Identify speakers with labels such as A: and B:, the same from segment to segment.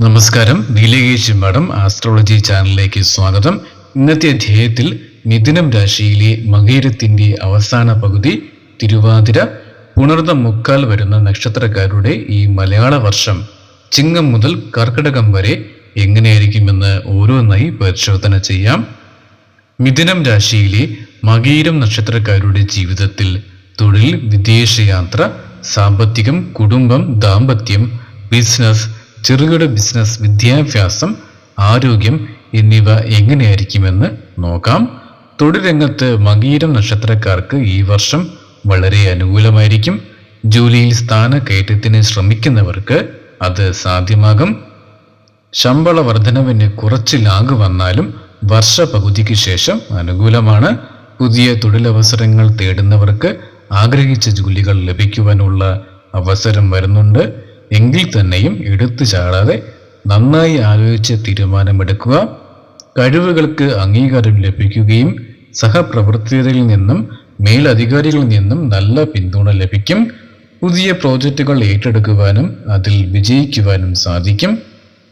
A: നമസ്കാരം. Neelakesi madam astrology ചാനലിലേക്ക് സ്വാഗതം. ഇന്നത്തെ അധ്യായത്തിൽ മിഥുനം രാശിയിലെ മകേരത്തിന്റെ അവസാന പകുതി തിരുവാതിര പുണർന്ന മുക്കാൽ വരുന്ന നക്ഷത്രക്കാരുടെ ഈ മലയാള വർഷം ചിങ്ങം മുതൽ കർക്കിടകം വരെ എങ്ങനെയായിരിക്കുമെന്ന് ഓരോന്നായി പരിശോധന ചെയ്യാം. മിഥുനം രാശിയിലെ മകീരം നക്ഷത്രക്കാരുടെ ജീവിതത്തിൽ തൊഴിൽ വിദേശയാത്ര സാമ്പത്തികം കുടുംബം ദാമ്പത്യം ബിസിനസ് ചെറുകിട ബിസിനസ് വിദ്യാഭ്യാസം ആരോഗ്യം എന്നിവ എങ്ങനെയായിരിക്കുമെന്ന് നോക്കാം. തൊഴിൽ രംഗത്ത് മകീരം നക്ഷത്രക്കാർക്ക് ഈ വർഷം വളരെ അനുകൂലമായിരിക്കും. ജോലിയിൽ സ്ഥാനക്കയറ്റത്തിന് ശ്രമിക്കുന്നവർക്ക് അത് സാധ്യമാകും. ശമ്പള വർധനവിന് കുറച്ച് ലാഗ് വന്നാലും വർഷ പകുതിക്ക് ശേഷം അനുകൂലമാണ്. പുതിയ തൊഴിലവസരങ്ങൾ തേടുന്നവർക്ക് ആഗ്രഹിച്ച ജോലികൾ ലഭിക്കുവാനുള്ള അവസരം വരുന്നുണ്ട്. എങ്കിൽ തന്നെയും എടുത്തു ചാടാതെ നന്നായി ആലോചിച്ച് തീരുമാനമെടുക്കുക കഴിവുകൾക്ക് അംഗീകാരം ലഭിക്കുകയും സഹപ്രവർത്തകരിൽ നിന്നും മേലധികാരികളിൽ നിന്നും നല്ല പിന്തുണ ലഭിക്കും. പുതിയ പ്രോജക്റ്റുകൾ ഏറ്റെടുക്കുവാനും അതിൽ വിജയിക്കുവാനും സാധിക്കും.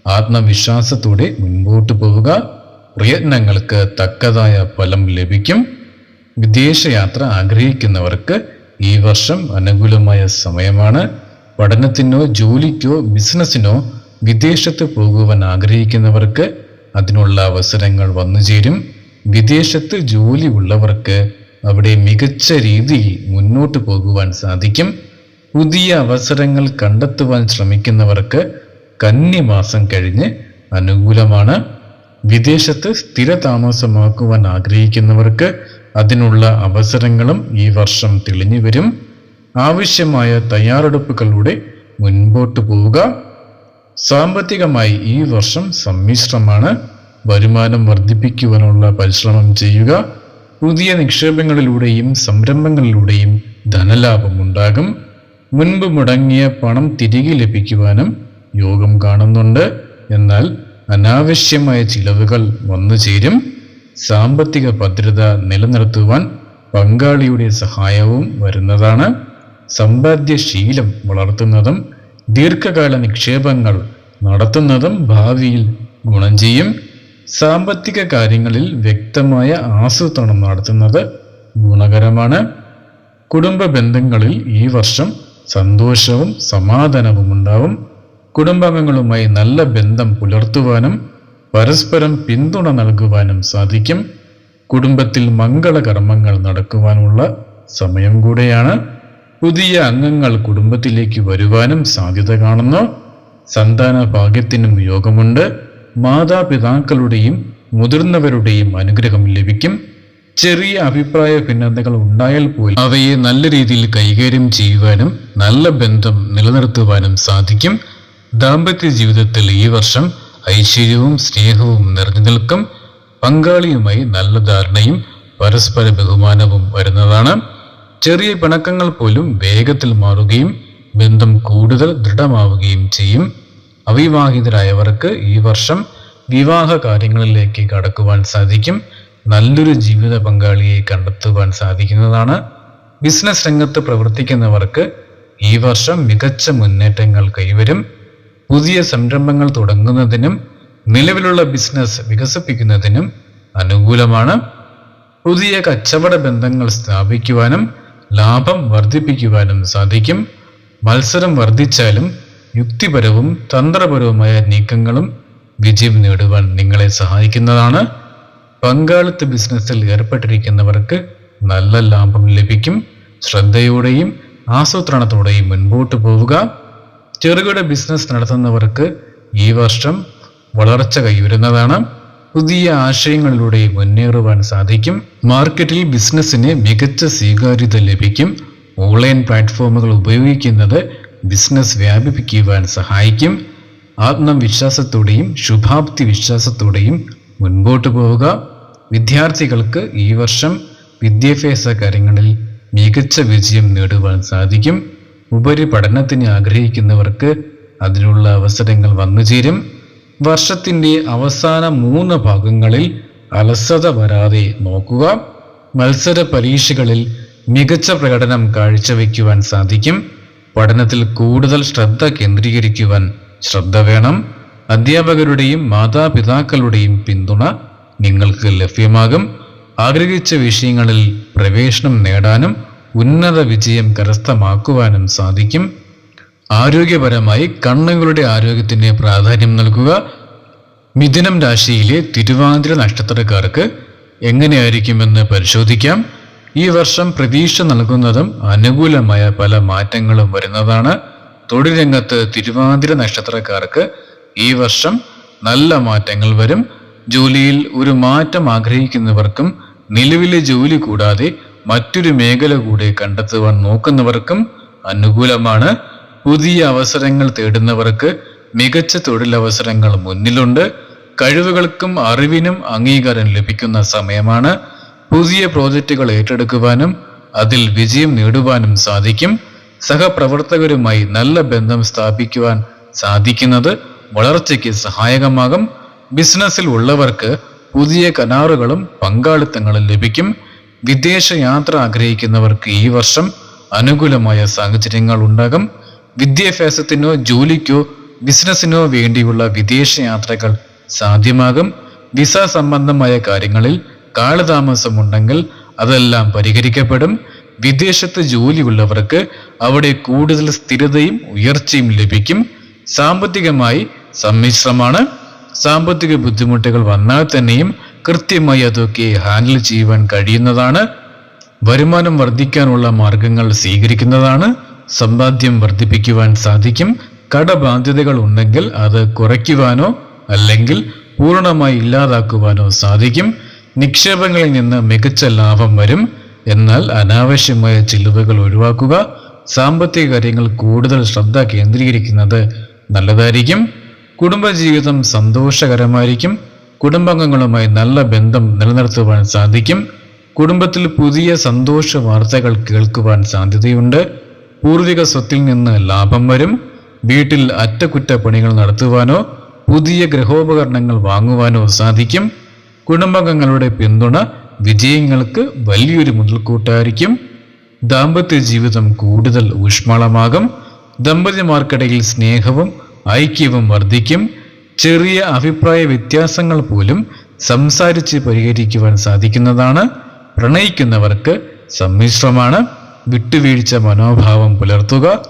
A: ആത്മവിശ്വാസത്തോടെ മുൻപോട്ട് പോവുക. പ്രയത്നങ്ങൾക്ക് തക്കതായ ഫലം ലഭിക്കും. വിദേശയാത്ര ആഗ്രഹിക്കുന്നവർക്ക് ഈ വർഷം അനുകൂലമായ സമയമാണ്. പഠനത്തിനോ ജോലിക്കോ ബിസിനസ്സിനോ വിദേശത്ത് പോകുവാൻ ആഗ്രഹിക്കുന്നവർക്ക് അതിനുള്ള അവസരങ്ങൾ വന്നുചേരും വിദേശത്ത് ജോലി ഉള്ളവർക്ക് അവിടെ മികച്ച രീതിയിൽ മുന്നോട്ട് പോകുവാൻ സാധിക്കും. പുതിയ അവസരങ്ങൾ കണ്ടെത്തുവാൻ ശ്രമിക്കുന്നവർക്ക് കന്നിമാസം കഴിഞ്ഞ് അനുകൂലമാണ്. വിദേശത്ത് സ്ഥിര താമസമാക്കുവാൻ ആഗ്രഹിക്കുന്നവർക്ക് അതിനുള്ള അവസരങ്ങളും ഈ വർഷം തെളിഞ്ഞു വരും. ആവശ്യമായ തയ്യാറെടുപ്പുകളിലൂടെ മുൻപോട്ട് പോവുക. സാമ്പത്തികമായി ഈ വർഷം സമ്മിശ്രമാണ്. വരുമാനം വർദ്ധിപ്പിക്കുവാനുള്ള പരിശ്രമം ചെയ്യുക. പുതിയ നിക്ഷേപങ്ങളിലൂടെയും സംരംഭങ്ങളിലൂടെയും ധനലാഭം ഉണ്ടാകും മുൻപ് മുടങ്ങിയ പണം തിരികെ ലഭിക്കുവാനും യോഗം കാണുന്നുണ്ട്. എന്നാൽ അനാവശ്യമായ ചിലവുകൾ വന്നു ചേരും സാമ്പത്തിക ഭദ്രത നിലനിർത്തുവാൻ പങ്കാളിയുടെ സഹായവും വരുന്നതാണ്. സമ്പാദ്യശീലം വളർത്തുന്നതും ദീർഘകാല നിക്ഷേപങ്ങൾ നടത്തുന്നതും ഭാവിയിൽ ഗുണം ചെയ്യും. സാമ്പത്തിക കാര്യങ്ങളിൽ വ്യക്തമായ ആസൂത്രണം നടത്തുന്നത് ഗുണകരമാണ്. കുടുംബ ബന്ധങ്ങളിൽ ഈ വർഷം സന്തോഷവും സമാധാനവും ഉണ്ടാവും. കുടുംബാംഗങ്ങളുമായി നല്ല ബന്ധം പുലർത്തുവാനും പരസ്പരം പിന്തുണ നൽകുവാനും സാധിക്കും. കുടുംബത്തിൽ മംഗളകർമ്മങ്ങൾ നടക്കുവാനുള്ള സമയം കൂടെയാണ്. പുതിയ അംഗങ്ങൾ കുടുംബത്തിലേക്ക് വരുവാനും സാധ്യത കാണുന്നു. സന്താന ഭാഗ്യത്തിനും യോഗമുണ്ട്. മാതാപിതാക്കളുടെയും മുതിർന്നവരുടെയും അനുഗ്രഹം ലഭിക്കും. ചെറിയ അഭിപ്രായ ഭിന്നതകൾ ഉണ്ടായാൽ പോലും അവയെ നല്ല രീതിയിൽ കൈകാര്യം ചെയ്യുവാനും നല്ല ബന്ധം നിലനിർത്തുവാനും സാധിക്കും. ദാമ്പത്യ ജീവിതത്തിൽ ഈ വർഷം ഐശ്വര്യവും സ്നേഹവും നിറഞ്ഞു നിൽക്കും. പങ്കാളിയുമായി നല്ല ധാരണയും പരസ്പര ബഹുമാനവും വരുന്നതാണ്. ചെറിയ പിണക്കങ്ങൾ പോലും വേഗത്തിൽ മാറുകയും ബന്ധം കൂടുതൽ ദൃഢമാവുകയും ചെയ്യും. അവിവാഹിതരായവർക്ക് ഈ വർഷം വിവാഹ കാര്യങ്ങളിലേക്ക് കടക്കുവാൻ സാധിക്കും. നല്ലൊരു ജീവിത പങ്കാളിയെ കണ്ടെത്തുവാൻ സാധിക്കുന്നതാണ്. ബിസിനസ് രംഗത്ത് പ്രവർത്തിക്കുന്നവർക്ക് ഈ വർഷം മികച്ച മുന്നേറ്റങ്ങൾ കൈവരും. പുതിയ സംരംഭങ്ങൾ തുടങ്ങുന്നതിനും നിലവിലുള്ള ബിസിനസ് വികസിപ്പിക്കുന്നതിനും അനുകൂലമാണ്. പുതിയ കച്ചവട ബന്ധങ്ങൾ സ്ഥാപിക്കുവാനും ലാഭം വർദ്ധിപ്പിക്കുവാനും സാധിക്കും. മത്സരം വർദ്ധിച്ചാലും യുക്തിപരവും തന്ത്രപരവുമായ നീക്കങ്ങളും വിജയം നേടുവാൻ നിങ്ങളെ സഹായിക്കുന്നതാണ്. പങ്കാളിത്ത ബിസിനസ്സിൽ ഏർപ്പെട്ടിരിക്കുന്നവർക്ക് നല്ല ലാഭം ലഭിക്കും. ശ്രദ്ധയോടെയും ആസൂത്രണത്തോടെയും മുൻപോട്ട് പോവുക. ചെറുകിട ബിസിനസ് നടത്തുന്നവർക്ക് ഈ വർഷം വളർച്ച കൈവരുന്നതാണ്. പുതിയ ആശയങ്ങളിലൂടെ മുന്നേറുവാൻ സാധിക്കും. മാർക്കറ്റിൽ ബിസിനസ്സിന് മികച്ച സ്വീകാര്യത ലഭിക്കും. ഓൺലൈൻ പ്ലാറ്റ്ഫോമുകൾ ഉപയോഗിക്കുന്നത് ബിസിനസ് വ്യാപിപ്പിക്കുവാൻ സഹായിക്കും. ആത്മവിശ്വാസത്തോടെയും ശുഭാപ്തി വിശ്വാസത്തോടെയും മുൻപോട്ട് പോവുക. വിദ്യാർത്ഥികൾക്ക് ഈ വർഷം വിദ്യാഭ്യാസ കാര്യങ്ങളിൽ മികച്ച വിജയം നേടുവാൻ സാധിക്കും. ഉപരിപഠനത്തിന് ആഗ്രഹിക്കുന്നവർക്ക് അതിനുള്ള അവസരങ്ങൾ വന്നുചേരും. വർഷത്തിന്റെ അവസാന മൂന്ന് ഭാഗങ്ങളിൽ അലസത വരാതെ നോക്കുക. മത്സര പരീക്ഷകളിൽ മികച്ച പ്രകടനം കാഴ്ചവെക്കുവാൻ സാധിക്കും. പഠനത്തിൽ കൂടുതൽ ശ്രദ്ധ കേന്ദ്രീകരിക്കുവാൻ ശ്രദ്ധ വേണം. അധ്യാപകരുടെയും മാതാപിതാക്കളുടെയും പിന്തുണ നിങ്ങൾക്ക് ലഭ്യമാകും. ആഗ്രഹിച്ച വിഷയങ്ങളിൽ പ്രവേശനം നേടാനും ഉന്നത വിജയം കരസ്ഥമാക്കുവാനും സാധിക്കും. ആരോഗ്യപരമായി കണ്ണുകളുടെ ആരോഗ്യത്തിന് പ്രാധാന്യം നൽകുക. മിഥുനം രാശിയിലെ തിരുവാതിര നക്ഷത്രക്കാർക്ക് എങ്ങനെയായിരിക്കുമെന്ന് പരിശോധിക്കാം. ഈ വർഷം പ്രതീക്ഷ നൽകുന്നതും അനുകൂലമായ പല മാറ്റങ്ങളും വരുന്നതാണ്. തൊഴിൽ രംഗത്ത് തിരുവാതിര നക്ഷത്രക്കാർക്ക് ഈ വർഷം നല്ല മാറ്റങ്ങൾ വരും. ജോലിയിൽ ഒരു മാറ്റം ആഗ്രഹിക്കുന്നവർക്കും നിലവിലെ ജോലി കൂടാതെ മറ്റൊരു മേഖല കൂടി കണ്ടെത്തുവാൻ നോക്കുന്നവർക്കും അനുകൂലമാണ്. പുതിയ അവസരങ്ങൾ തേടുന്നവർക്ക് മികച്ച തൊഴിലവസരങ്ങൾ മുന്നിലുണ്ട്. കഴിവുകൾക്കും അറിവിനും അംഗീകാരം ലഭിക്കുന്ന സമയമാണ്. പുതിയ പ്രോജക്റ്റുകൾ ഏറ്റെടുക്കുവാനും അതിൽ വിജയം നേടുവാനും സാധിക്കും. സഹപ്രവർത്തകരുമായി നല്ല ബന്ധം സ്ഥാപിക്കുവാൻ സാധിക്കുന്നത് വളർച്ചയ്ക്ക് സഹായകമാകും. ബിസിനസ്സിൽ ഉള്ളവർക്ക് പുതിയ കരാറുകളും പങ്കാളിത്തങ്ങളും ലഭിക്കും. വിദേശ യാത്ര ആഗ്രഹിക്കുന്നവർക്ക് ഈ വർഷം അനുകൂലമായ സാഹചര്യങ്ങൾ ഉണ്ടാകും. വിദ്യാഭ്യാസത്തിനോ ജോലിക്കോ ബിസിനസ്സിനോ വേണ്ടിയുള്ള വിദേശ യാത്രകൾ സാധ്യമാകും. വിസ സംബന്ധമായ കാര്യങ്ങളിൽ കാലതാമസമുണ്ടെങ്കിൽ അതെല്ലാം പരിഹരിക്കപ്പെടും. വിദേശത്ത് ജോലിയുള്ളവർക്ക് അവിടെ കൂടുതൽ സ്ഥിരതയും ഉയർച്ചയും ലഭിക്കും. സാമ്പത്തികമായി സമ്മിശ്രമാണ്. സാമ്പത്തിക ബുദ്ധിമുട്ടുകൾ വന്നാൽ തന്നെയും കൃത്യമായി അതൊക്കെ ഹാൻഡിൽ ചെയ്യുവാൻ കഴിയുന്നതാണ്. വരുമാനം വർദ്ധിക്കാനുള്ള മാർഗങ്ങൾ സ്വീകരിക്കുന്നതാണ്. സമ്പാദ്യം വർദ്ധിപ്പിക്കുവാൻ സാധിക്കും. കടബാധ്യതകൾ ഉണ്ടെങ്കിൽ അത് കുറയ്ക്കുവാനോ അല്ലെങ്കിൽ പൂർണമായി ഇല്ലാതാക്കുവാനോ സാധിക്കും. നിക്ഷേപങ്ങളിൽ നിന്ന് മികച്ച ലാഭം വരും. എന്നാൽ അനാവശ്യമായ ചിലവുകൾ ഒഴിവാക്കുക സാമ്പത്തിക കാര്യങ്ങൾ കൂടുതൽ ശ്രദ്ധ കേന്ദ്രീകരിക്കുന്നത് നല്ലതായിരിക്കും. കുടുംബജീവിതം സന്തോഷകരമായിരിക്കും. കുടുംബാംഗങ്ങളുമായി നല്ല ബന്ധം നിലനിർത്തുവാൻ സാധിക്കും. കുടുംബത്തിൽ പുതിയ സന്തോഷ വാർത്തകൾ കേൾക്കുവാൻ സാധ്യതയുണ്ട്. പൂർവിക സ്വത്തിൽ നിന്ന് ലാഭം വരും. വീട്ടിൽ അറ്റകുറ്റപ്പണികൾ നടത്തുവാനോ പുതിയ ഗ്രഹോപകരണങ്ങൾ വാങ്ങുവാനോ സാധിക്കും. കുടുംബാംഗങ്ങളുടെ പിന്തുണ വിജയങ്ങൾക്ക് വലിയൊരു മുതൽക്കൂട്ടായിരിക്കും. ദാമ്പത്യ ജീവിതം കൂടുതൽ ഊഷ്മളമാകും. ദമ്പതിമാർക്കിടയിൽ സ്നേഹവും ഐക്യവും വർദ്ധിക്കും. ചെറിയ അഭിപ്രായ വ്യത്യാസങ്ങൾ പോലും സംസാരിച്ച് പരിഹരിക്കുവാൻ സാധിക്കുന്നതാണ്. പ്രണയിക്കുന്നവർക്ക് സമ്മിശ്രമാണ്. വിട്ടുവീഴ്ച മനോഭാവം പുലർത്തുക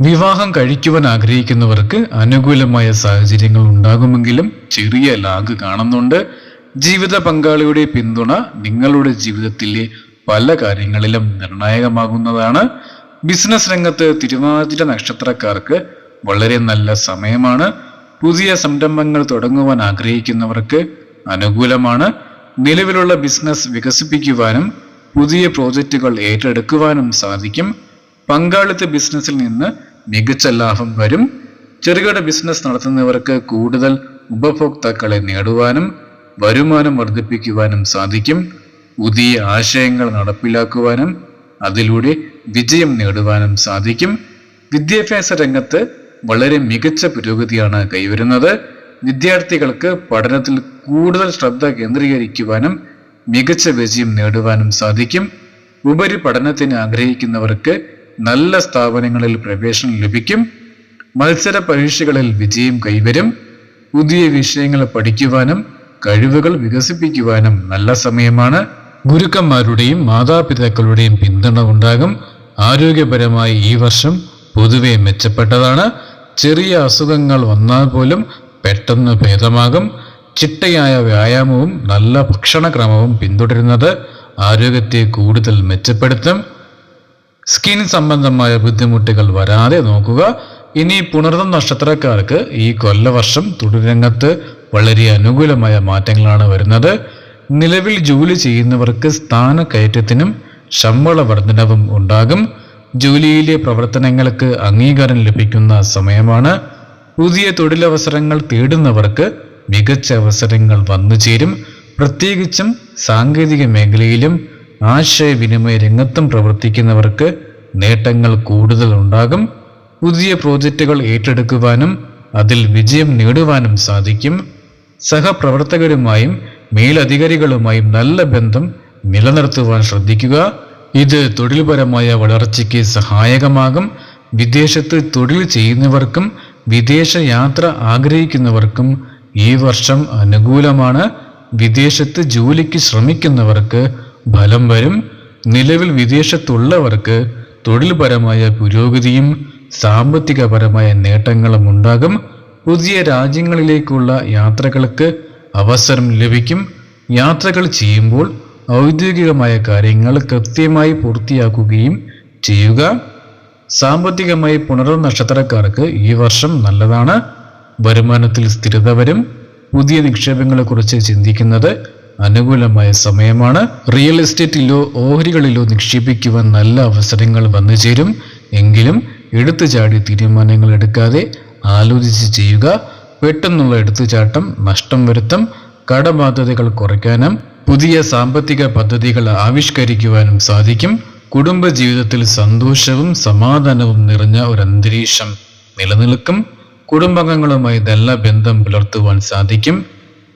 A: വിവാഹം കഴിക്കുവാൻ ആഗ്രഹിക്കുന്നവർക്ക് അനുകൂലമായ സാഹചര്യങ്ങൾ ഉണ്ടാകുമെങ്കിലും ചെറിയ ലാഗ് കാണുന്നുണ്ട്. ജീവിത പങ്കാളിയുടെ പിന്തുണ നിങ്ങളുടെ ജീവിതത്തിലെ പല കാര്യങ്ങളിലും നിർണായകമാകുന്നതാണ്. ബിസിനസ് രംഗത്ത് തിരുവാതിര നക്ഷത്രക്കാർക്ക് വളരെ നല്ല സമയമാണ്. പുതിയ സംരംഭങ്ങൾ തുടങ്ങുവാൻ ആഗ്രഹിക്കുന്നവർക്ക് അനുകൂലമാണ്. നിലവിലുള്ള ബിസിനസ് വികസിപ്പിക്കുവാനും പുതിയ പ്രോജക്റ്റുകൾ ഏറ്റെടുക്കുവാനും സാധിക്കും. പങ്കാളിത്ത ബിസിനസ്സിൽ നിന്ന് മികച്ച ലാഭം വരും. ചെറുകിട ബിസിനസ് നടത്തുന്നവർക്ക് കൂടുതൽ ഉപഭോക്താക്കളെ നേടുവാനും വരുമാനം വർദ്ധിപ്പിക്കുവാനും സാധിക്കും. പുതിയ ആശയങ്ങൾ നടപ്പിലാക്കുവാനും അതിലൂടെ വിജയം നേടുവാനും സാധിക്കും. വിദ്യാഭ്യാസ രംഗത്ത് വളരെ മികച്ച പുരോഗതിയാണ് കൈവരുന്നത്. വിദ്യാർത്ഥികൾക്ക് പഠനത്തിൽ കൂടുതൽ ശ്രദ്ധ കേന്ദ്രീകരിക്കുവാനും മികച്ച വിജയം നേടുവാനും സാധിക്കും. ഉപരിപഠനത്തിന് ആഗ്രഹിക്കുന്നവർക്ക് നല്ല സ്ഥാപനങ്ങളിൽ പ്രവേശനം ലഭിക്കും. മത്സര പരീക്ഷകളിൽ വിജയം കൈവരും. പുതിയ വിഷയങ്ങൾ പഠിക്കുവാനും കഴിവുകൾ വികസിപ്പിക്കുവാനും നല്ല സമയമാണ്. ഗുരുക്കന്മാരുടെയും മാതാപിതാക്കളുടെയും പിന്തുണ ഉണ്ടാകും. ആരോഗ്യപരമായി ഈ വർഷം പൊതുവെ മെച്ചപ്പെട്ടതാണ്. ചെറിയ അസുഖങ്ങൾ വന്നാൽ പോലും പെട്ടെന്ന് ഭേദമാകും. ചിട്ടയായ വ്യായാമവും നല്ല ഭക്ഷണക്രമവും പിന്തുടരുന്നത് ആരോഗ്യത്തെ കൂടുതൽ മെച്ചപ്പെടുത്തും. സ്കിൻ സംബന്ധമായ ബുദ്ധിമുട്ടുകൾ വരാതെ നോക്കുക. ഇനി പുണർന്ന നക്ഷത്രക്കാർക്ക് ഈ കൊല്ലവർഷം തുടരംഗത്ത് വളരെ അനുകൂലമായ മാറ്റങ്ങളാണ് വരുന്നത്. നിലവിൽ ജോലി ചെയ്യുന്നവർക്ക് സ്ഥാനക്കയറ്റത്തിനും ശമ്പള വർധനവും ഉണ്ടാകും. ജോലിയിലെ പ്രവർത്തനങ്ങൾക്ക് അംഗീകാരം ലഭിക്കുന്ന സമയമാണ്. പുതിയ തൊഴിലവസരങ്ങൾ തേടുന്നവർക്ക് മികച്ച അവസരങ്ങൾ വന്നു ചേരും. പ്രത്യേകിച്ചും സാങ്കേതിക മേഖലയിലും ആശയവിനിമയ രംഗത്തും പ്രവർത്തിക്കുന്നവർക്ക് നേട്ടങ്ങൾ കൂടുതൽ ഉണ്ടാകും. പുതിയ പ്രോജക്റ്റുകൾ ഏറ്റെടുക്കുവാനും അതിൽ വിജയം നേടുവാനും സാധിക്കും. സഹപ്രവർത്തകരുമായും മേലധികാരികളുമായും നല്ല ബന്ധം നിലനിർത്തുവാൻ ശ്രദ്ധിക്കുക. ഇത് തൊഴിൽപരമായ വളർച്ചയ്ക്ക് സഹായകമാകും. വിദേശത്ത് തൊഴിൽ ചെയ്യുന്നവർക്കും വിദേശ യാത്ര ആഗ്രഹിക്കുന്നവർക്കും ഈ വർഷം അനുകൂലമാണ്. വിദേശത്ത് ജോലിക്ക് ശ്രമിക്കുന്നവർക്ക് ഫലം വരും. നിലവിൽ വിദേശത്തുള്ളവർക്ക് തൊഴിൽപരമായ പുരോഗതിയും സാമ്പത്തികപരമായ നേട്ടങ്ങളും ഉണ്ടാകും. പുതിയ രാജ്യങ്ങളിലേക്കുള്ള യാത്രകൾക്ക് അവസരം ലഭിക്കും. യാത്രകൾ ചെയ്യുമ്പോൾ ഔദ്യോഗികമായ കാര്യങ്ങൾ കൃത്യമായി പൂർത്തിയാക്കുകയും ചെയ്യുക. സാമ്പത്തികമായി പുണർ നക്ഷത്രക്കാർക്ക് ഈ വർഷം നല്ലതാണ്. വരുമാനത്തിൽ സ്ഥിരത വരും പുതിയ നിക്ഷേപങ്ങളെക്കുറിച്ച് ചിന്തിക്കുന്നത് അനുകൂലമായ സമയമാണ്. റിയൽ എസ്റ്റേറ്റിലോ ഓഹരികളിലോ നിക്ഷേപിക്കുവാൻ നല്ല അവസരങ്ങൾ വന്നു ചേരും. എങ്കിലും എടുത്തു ചാടി തീരുമാനങ്ങൾ എടുക്കാതെ ആലോചിച്ച് ചെയ്യുക. പെട്ടെന്നുള്ള എടുത്തുചാട്ടം നഷ്ടം വരുത്തും കടബാധ്യതകൾ കുറയ്ക്കാനും പുതിയ സാമ്പത്തിക പദ്ധതികൾ ആവിഷ്കരിക്കുവാനും സാധിക്കും. കുടുംബ ജീവിതത്തിൽ സന്തോഷവും സമാധാനവും നിറഞ്ഞ ഒരു അന്തരീക്ഷം നിലനിൽക്കും. കുടുംബാംഗങ്ങളുമായി നല്ല ബന്ധം പുലർത്തുവാൻ സാധിക്കും.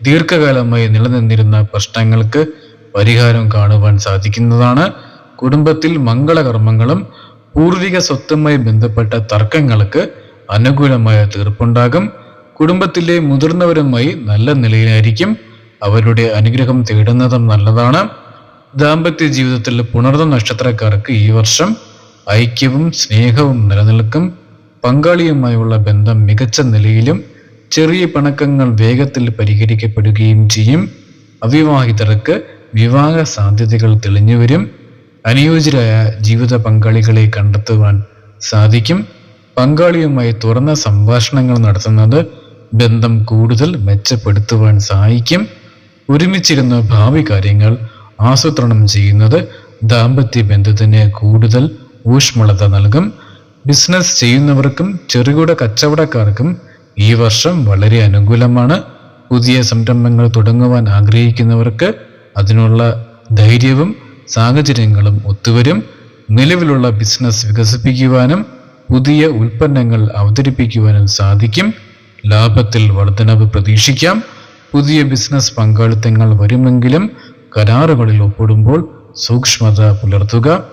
A: ദീർഘകാലമായി നിലനിന്നിരുന്ന പ്രശ്നങ്ങൾക്ക് പരിഹാരം കാണുവാൻ സാധിക്കുന്നതാണ്. കുടുംബത്തിൽ മംഗളകർമ്മങ്ങളും പൂർവിക സ്വത്തുമായി ബന്ധപ്പെട്ട തർക്കങ്ങൾക്ക് അനുകൂലമായ തീർപ്പുണ്ടാകും. കുടുംബത്തിലെ മുതിർന്നവരുമായി നല്ല നിലയിലായിരിക്കും. അവരുടെ അനുഗ്രഹം തേടുന്നതും നല്ലതാണ്. ദാമ്പത്യ ജീവിതത്തിൽ പുണർന്ന നക്ഷത്രക്കാർക്ക് ഈ വർഷം ഐക്യവും സ്നേഹവും നിലനിൽക്കും. പങ്കാളിയുമായുള്ള ബന്ധം മികച്ച നിലയിലും ചെറിയ പിണക്കങ്ങൾ വേഗത്തിൽ പരിഹരിക്കപ്പെടുകയും ചെയ്യും. അവിവാഹിതർക്ക് വിവാഹ സാധ്യതകൾ തെളിഞ്ഞുവരും. അനുയോജ്യരായ ജീവിത പങ്കാളികളെ കണ്ടെത്തുവാൻ സാധിക്കും. പങ്കാളിയുമായി തുറന്ന സംഭാഷണങ്ങൾ നടത്തുന്നത് ബന്ധം കൂടുതൽ മെച്ചപ്പെടുത്തുവാൻ സഹായിക്കും. ഒരുമിച്ചിരുന്ന് ഭാവി കാര്യങ്ങൾ ആസൂത്രണം ചെയ്യുന്നത് ദാമ്പത്യ ബന്ധത്തിന് കൂടുതൽ ഊഷ്മളത നൽകും. ബിസിനസ് ചെയ്യുന്നവർക്കും ചെറുകിട കച്ചവടക്കാർക്കും ഈ വർഷം വളരെ അനുകൂലമാണ്. പുതിയ സംരംഭങ്ങൾ തുടങ്ങുവാൻ ആഗ്രഹിക്കുന്നവർക്ക് അതിനുള്ള ധൈര്യവും സാഹചര്യങ്ങളും ഒത്തുവരും. നിലവിലുള്ള ബിസിനസ് വികസിപ്പിക്കുവാനും പുതിയ ഉൽപ്പന്നങ്ങൾ അവതരിപ്പിക്കുവാനും സാധിക്കും. ലാഭത്തിൽ വർധനവ് പ്രതീക്ഷിക്കാം. പുതിയ ബിസിനസ് പങ്കാളിത്തങ്ങൾ വരുമെങ്കിലും കരാറുകളിൽ ഒപ്പിടുമ്പോൾ സൂക്ഷ്മത പുലർത്തുക.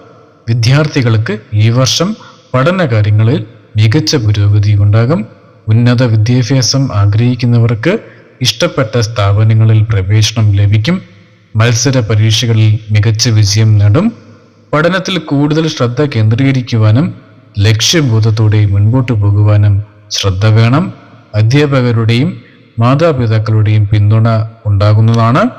A: വിദ്യാർത്ഥികൾക്ക് ഈ വർഷം പഠന കാര്യങ്ങളിൽ മികച്ച പുരോഗതി ഉണ്ടാകും. ഉന്നത വിദ്യാഭ്യാസം ആഗ്രഹിക്കുന്നവർക്ക് ഇഷ്ടപ്പെട്ട സ്ഥാപനങ്ങളിൽ പ്രവേശനം ലഭിക്കും. മത്സര പരീക്ഷകളിൽ മികച്ച വിജയം നേടും. പഠനത്തിൽ കൂടുതൽ ശ്രദ്ധ കേന്ദ്രീകരിക്കുവാനും ലക്ഷ്യബോധത്തോടെ മുൻപോട്ട് പോകുവാനും ശ്രദ്ധ വേണം. അധ്യാപകരുടെയും മാതാപിതാക്കളുടെയും പിന്തുണ ഉണ്ടാകുന്നതാണ്.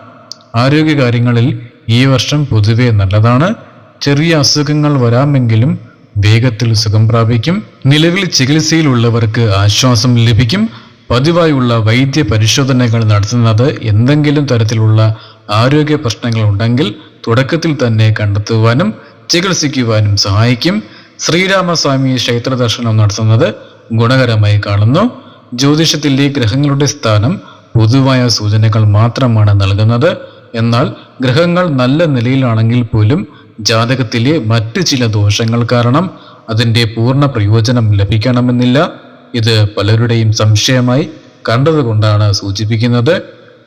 A: ആരോഗ്യകാര്യങ്ങളിൽ ഈ വർഷം പൊതുവെ നല്ലതാണ്. ചെറിയ അസുഖങ്ങൾ വരാമെങ്കിലും വേഗത്തിൽ സുഖം പ്രാപിക്കും. നിലവിൽ ചികിത്സയിലുള്ളവർക്ക് ആശ്വാസം ലഭിക്കും. പതിവായുള്ള വൈദ്യ പരിശോധനകൾ നടത്തുന്നത് എന്തെങ്കിലും തരത്തിലുള്ള ആരോഗ്യ പ്രശ്നങ്ങൾ ഉണ്ടെങ്കിൽ തുടക്കത്തിൽ തന്നെ കണ്ടെത്തുവാനും ചികിത്സിക്കുവാനും സഹായിക്കും. ശ്രീരാമസ്വാമി ക്ഷേത്ര ദർശനം നടത്തുന്നത് ഗുണകരമായി കാണുന്നു. ജ്യോതിഷത്തിലെ ഗ്രഹങ്ങളുടെ സ്ഥാനം പൊതുവായ സൂചനകൾ മാത്രമാണ് നൽകുന്നത്. എന്നാൽ ഗ്രഹങ്ങൾ നല്ല നിലയിലാണെങ്കിൽ പോലും ജാതകത്തിലെ മറ്റ് ചില ദോഷങ്ങൾ കാരണം അതിന്റെ പൂർണ പ്രയോജനം ലഭിക്കണമെന്നില്ല. ഇത് പലരുടെയും സംശയമായി കണ്ടതുകൊണ്ടാണ് സൂചിപ്പിക്കുന്നത്.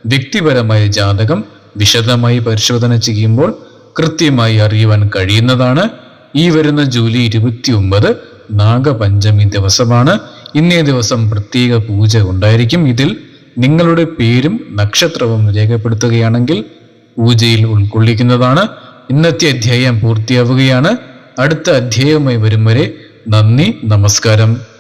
A: വ്യക്തിപരമായ ജാതകം വിശദമായി പരിശോധന ചെയ്യുമ്പോൾ കൃത്യമായി അറിയുവാൻ കഴിയുന്നതാണ്. ഈ വരുന്ന ജൂലൈ ഇരുപത്തി ഒമ്പത് നാഗപഞ്ചമി ദിവസമാണ്. ഇന്നേ ദിവസം പ്രത്യേക പൂജ ഉണ്ടായിരിക്കും ഇതിൽ. നിങ്ങളുടെ പേരും നക്ഷത്രവും രേഖപ്പെടുത്തുകയാണെങ്കിൽ പൂജയിൽ ഉൾക്കൊള്ളിക്കുന്നതാണ്. ഇന്നത്തെ അധ്യായം പൂർത്തിയാവുകയാണ്. അടുത്ത അധ്യായവുമായി വരും വരെ നന്ദി നമസ്കാരം.